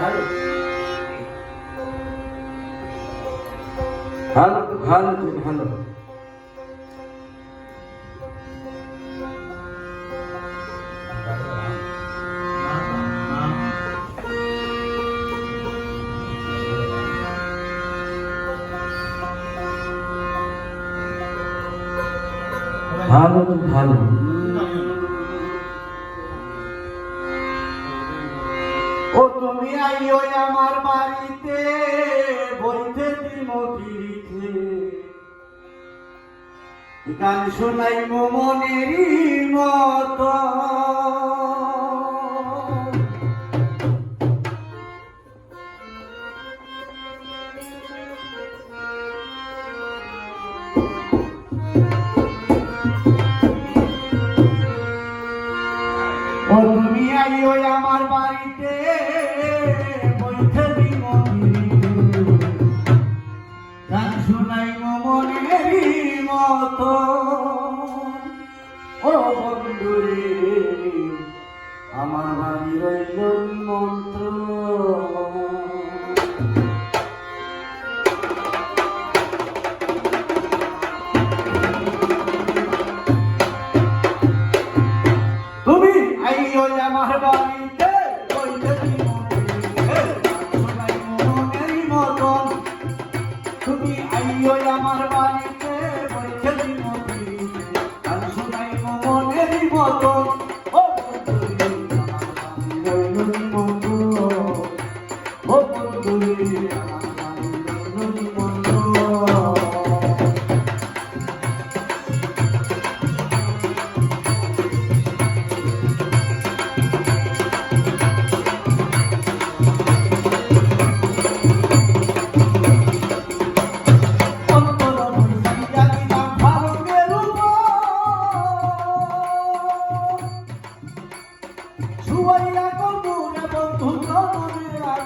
한한한 한, 한, 한. 반은 반은 তুমি আইও আমার বাড়িতে বইতে ত্রিমতি গান শোনাই মনেরই মত। মন্ত্র তুমি আইও আমার বাড়িতে তুমি আইও আমার বাড়িতে বলছে মতো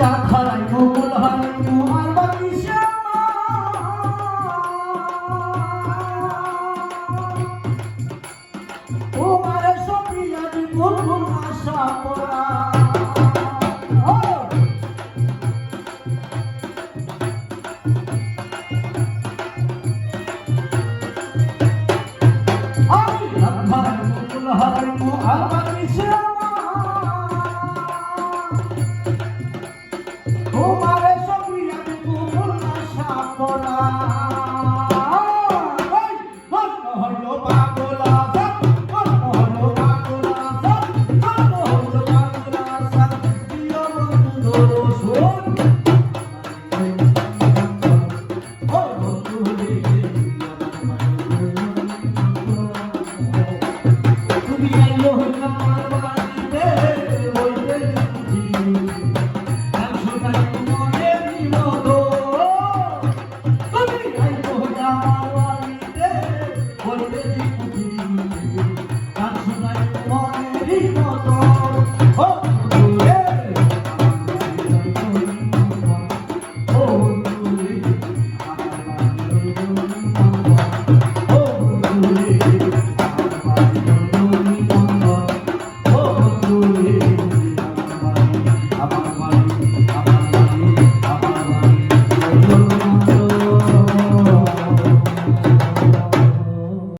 যা ধরায় মোগল হয় তোমার বাকি তোমার সপ্রিয় বুলবুল আশা পড়া I'm not